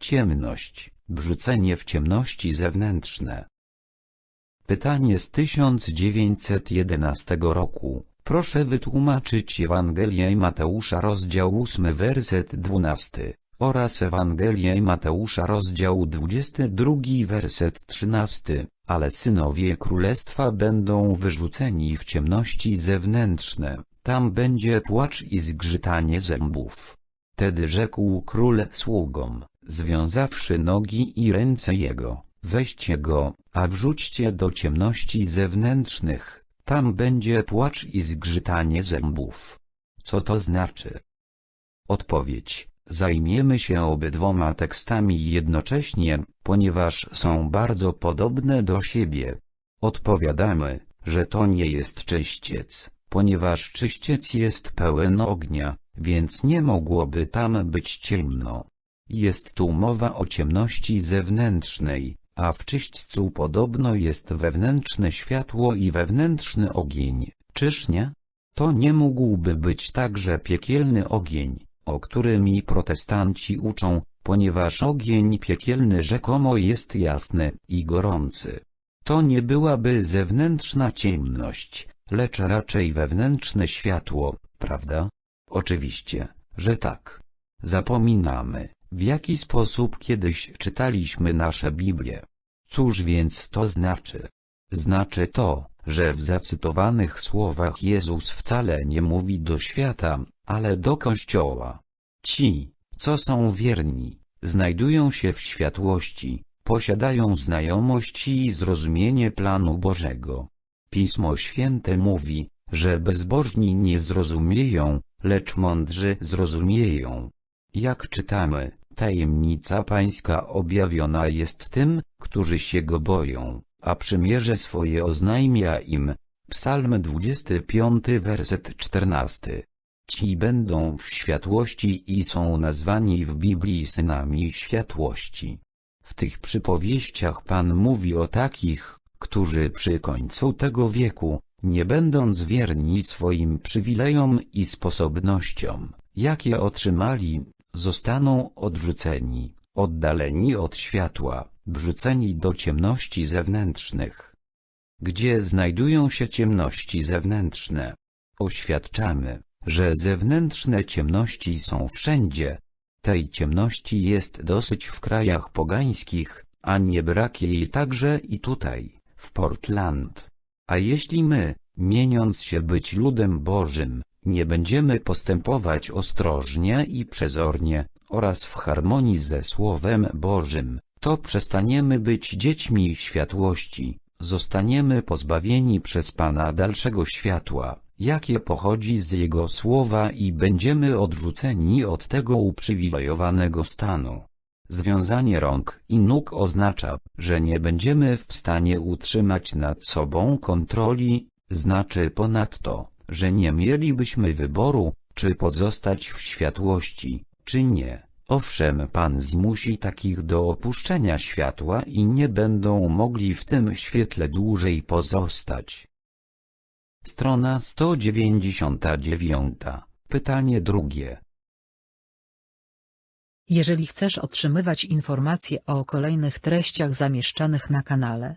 Ciemność, wrzucenie w ciemności zewnętrzne. Pytanie z 1911 roku. Proszę wytłumaczyć Ewangelię Mateusza rozdział 8 werset 12 oraz Ewangelię Mateusza rozdział 22 werset 13, ale synowie królestwa będą wyrzuceni w ciemności zewnętrzne, tam będzie płacz i zgrzytanie zębów. Wtedy rzekł król sługom, związawszy nogi i ręce jego, weźcie go, a wrzućcie do ciemności zewnętrznych, tam będzie płacz i zgrzytanie zębów. Co to znaczy? Odpowiedź. Zajmiemy się obydwoma tekstami jednocześnie, ponieważ są bardzo podobne do siebie. Odpowiadamy, że to nie jest czyściec, ponieważ czyściec jest pełen ognia, więc nie mogłoby tam być ciemno. Jest tu mowa o ciemności zewnętrznej, a w czyśćcu podobno jest wewnętrzne światło i wewnętrzny ogień, czyż nie? To nie mógłby być także piekielny ogień, o którym i protestanci uczą, ponieważ ogień piekielny rzekomo jest jasny i gorący. To nie byłaby zewnętrzna ciemność, lecz raczej wewnętrzne światło, prawda? Oczywiście, że tak. Zapominamy, w jaki sposób kiedyś czytaliśmy nasze Biblię. Cóż więc to znaczy? Znaczy to, że w zacytowanych słowach Jezus wcale nie mówi do świata, ale do Kościoła. Ci, co są wierni, znajdują się w światłości, posiadają znajomość i zrozumienie planu Bożego. Pismo Święte mówi, że bezbożni nie zrozumieją, lecz mądrzy zrozumieją. Jak czytamy, tajemnica pańska objawiona jest tym, którzy się go boją, a przymierze swoje oznajmia im. Psalm 25 werset 14 Ci będą w światłości i są nazwani w Biblii synami światłości. W tych przypowieściach Pan mówi o takich, którzy przy końcu tego wieku, nie będąc wierni swoim przywilejom i sposobnościom, jakie otrzymali, zostaną odrzuceni, oddaleni od światła, wrzuceni do ciemności zewnętrznych. Gdzie znajdują się ciemności zewnętrzne? Oświadczamy, że zewnętrzne ciemności są wszędzie. Tej ciemności jest dosyć w krajach pogańskich, a nie brak jej także i tutaj, w Portland. A jeśli my, mieniąc się być ludem Bożym, nie będziemy postępować ostrożnie i przezornie, oraz w harmonii ze Słowem Bożym, to przestaniemy być dziećmi światłości, zostaniemy pozbawieni przez Pana dalszego światła, jakie pochodzi z Jego słowa i będziemy odrzuceni od tego uprzywilejowanego stanu. Związanie rąk i nóg oznacza, że nie będziemy w stanie utrzymać nad sobą kontroli, znaczy ponadto, że nie mielibyśmy wyboru, czy pozostać w światłości, czy nie. Owszem Pan zmusi takich do opuszczenia światła i nie będą mogli w tym świetle dłużej pozostać. Strona 199. Pytanie drugie. Jeżeli chcesz otrzymywać informacje o kolejnych treściach zamieszczanych na kanale,